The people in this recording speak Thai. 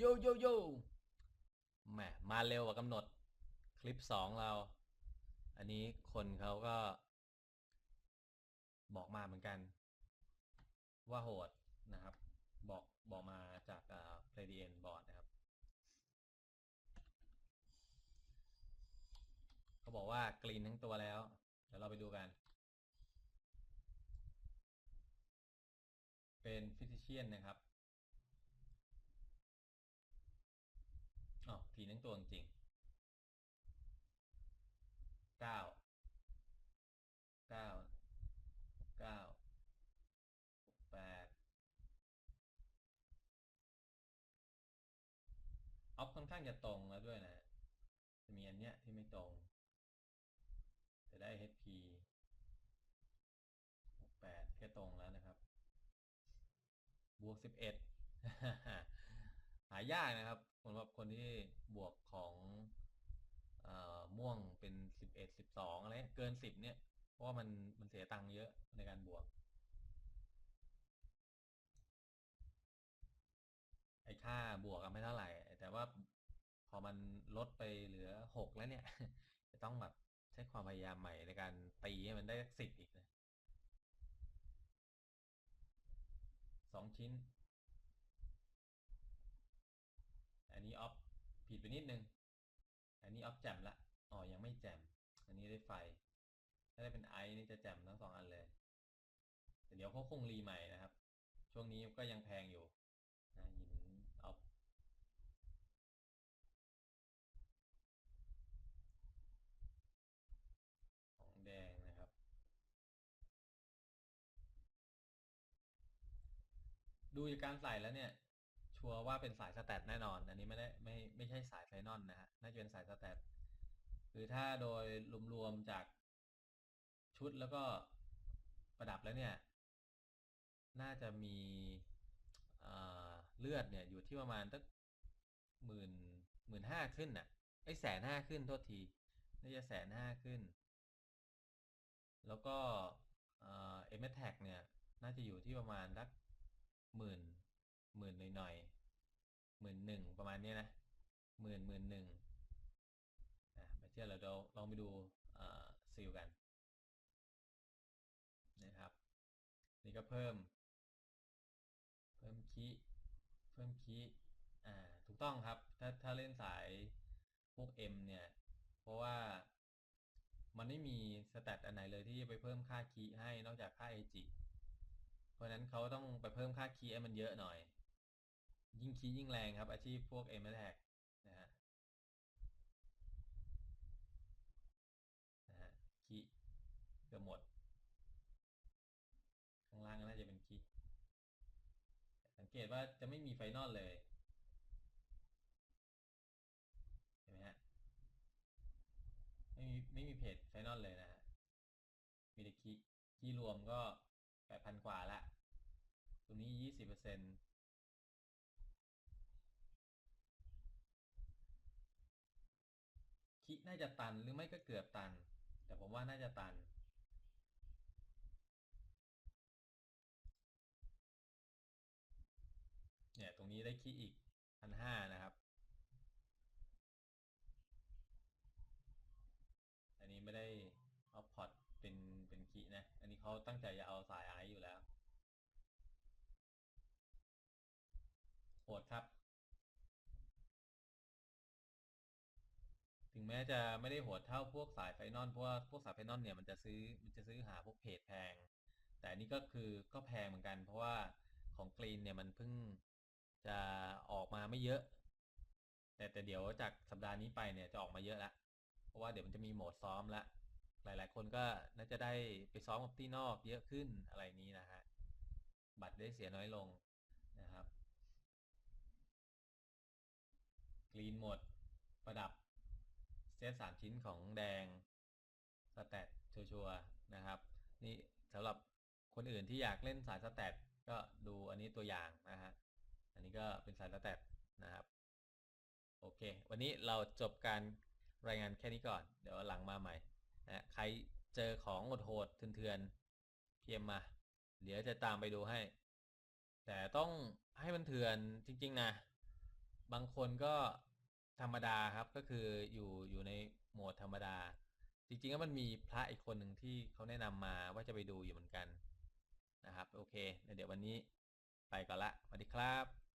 โยโยโยแหมมาเร็วกว่ากำหนด คลิปสองเรา อันนี้คนเขาก็ บอกมาเหมือนกัน ว่าโหดนะครับ บอกบอกมาจากอ่า p l a y d n board นะครับเขาบอกว่ากรีนทั้งตัวแล้ว เดี๋ยวเราไปดูกัน เป็นฟิสิเชียนนะครับ อ๋อกรีนทั้งตัวจริงเก้าเก้าเก้าแปดออฟค่อนข้างจะตรงแล้วด้วยนะ จะมีอันเนี้ยที่ไม่ตรง จะได้ HP 8แค่ตรงแล้วนะครับ บวก 11 หายากนะครับ สำหรับคนที่บวกของอม่วงเป็น11 12อะไรเกิน10เนี่ย เพราะว่ามันมันเสียตังค์เยอะในการบวก ไอ้ค่าบวกอะไม่เท่าไหร่ แต่ว่าพอมันลดไปเหลือ6แล้วเนี่ย จะต้องแบบใช้ความพยายามใหม่ในการตีให้มันได้สิบอีกนะสองชิ้นนี้ออฟ ผิดไปนิดนึง อันนี้ออฟแจมละอ๋อ ยังไม่แจม อันนี้ได้ไฟ ถ้าได้เป็นไอนี่จะแจมทั้งสองอันเลย แต่เดี๋ยวเขาคงรีใหม่นะครับ ช่วงนี้ก็ยังแพงอยู่นะหินออฟของแดงนะครับ ดูจากการใส่แล้วเนี่ย ชัวร์ว่าเป็นสายสแตทแน่นอน อันนี้ไม่ได้ไม่ไม่ใช่สายไฟนอลนะฮะน่าจะเป็นสายสแตทคือถ้าโดยรวมๆจากชุดแล้วก็ประดับแล้วเนี่ย น่าจะมีเลือดเนี่ยอยู่ที่ประมาณตั้งหมื่นหมื่นห้าขึ้นน่ะไอ้แสนห้าขึ้นโทษทีน่าจะแสนห้าขึ้น แล้วก็เอ็มแท็กเนี่ย น่าจะอยู่ที่ประมาณสักหมื่น หมื่นหน่อยๆหมื่นหนึ่งประมาณนี้นะหมื่นหมื่นหนึ่งอะไม่เชื่อเราลองไปดูซิลกันนะครับ นี่ก็เพิ่ม เพิ่มคีเพิ่มคีอ่าถูกต้องครับ ถ้าถ้าเล่นสายพวก M เนี่ย เพราะว่ามันไม่มีสแตทอันไหนเลยที่จะไปเพิ่มค่าคีให้นอกจากค่า AG เพราะนั้นเขาต้องไปเพิ่มค่าคีให้มันเยอะหน่อย ยิ่งคีย์ยิ่งแรงครับ อาชีพพวก M Attack นะฮะนะฮะคีเกือบหมด ข้างล่างน่าจะเป็นคีสังเกตว่าจะไม่มีไฟนอลเลยเห็นไหมฮะไม่มีไม่มีเพจไฟนอลเลยนะฮะมีแต่คีคีรวมก็แปดพันกว่าละ ตัวนี้ยี่สิบเปอร์เซ็นต์ คีย์น่าจะตันหรือไม่ก็เกือบตัน แต่ผมว่าน่าจะตัน เนี่ยตรงนี้ได้คีย์อีกพันห้านะครับ อันนี้ไม่ได้เอาพอร์ตเป็นเป็นคีนะ อันนี้เขาตั้งใจจะเอาสายไอซ์อยู่แล้วโหดครับ แม้จะไม่ได้โหดเท่าพวกสายไฟนอลเพราะว่าพวกสายไฟนอลเนี่ยมันจะซื้อมันจะซื้อหาพวกเพจแพง แต่อันนี้ก็คือก็แพงเหมือนกัน เพราะว่าของกรีนเนี่ยมันเพิ่งจะออกมาไม่เยอะ แต่แต่เดี๋ยวจากสัปดาห์นี้ไปเนี่ยจะออกมาเยอะล้วเพราะว่าเดี๋ยวมันจะมีโหมดซ้อมละหลาย ๆ คนก็น่าจะได้ไปซ้อมกับที่นอกเยอะขึ้นอะไรนี้นะฮะบัตรได้เสียน้อยลงนะครับกรีนหมดประดับ เซตสามชิ้นของแดงสแตทชัวร์ๆนะครับ นี่สำหรับคนอื่นที่อยากเล่นสายสแตทก็ดูอันนี้ตัวอย่างนะฮะอันนี้ก็เป็นสายสแตทนะครับโอเค วันนี้เราจบการรายงานแค่นี้ก่อน เดี๋ยวหลังมาใหม่นะใครเจอของโหดๆเถื่อนๆเพียมมา เดี๋ยวจะตามไปดูให้ แต่ต้องให้มันเถื่อนจริง ๆ นะ บางคนก็ ธรรมดาครับก็คืออยู่อยู่ในโหมดธรรมดา จริงๆแล้วมันมีพระอีกคนหนึ่งที่เขาแนะนำมาว่าจะไปดูอยู่เหมือนกันนะครับ โอเค เดี๋ยววันนี้ไปก่อนละสวัสดีครับ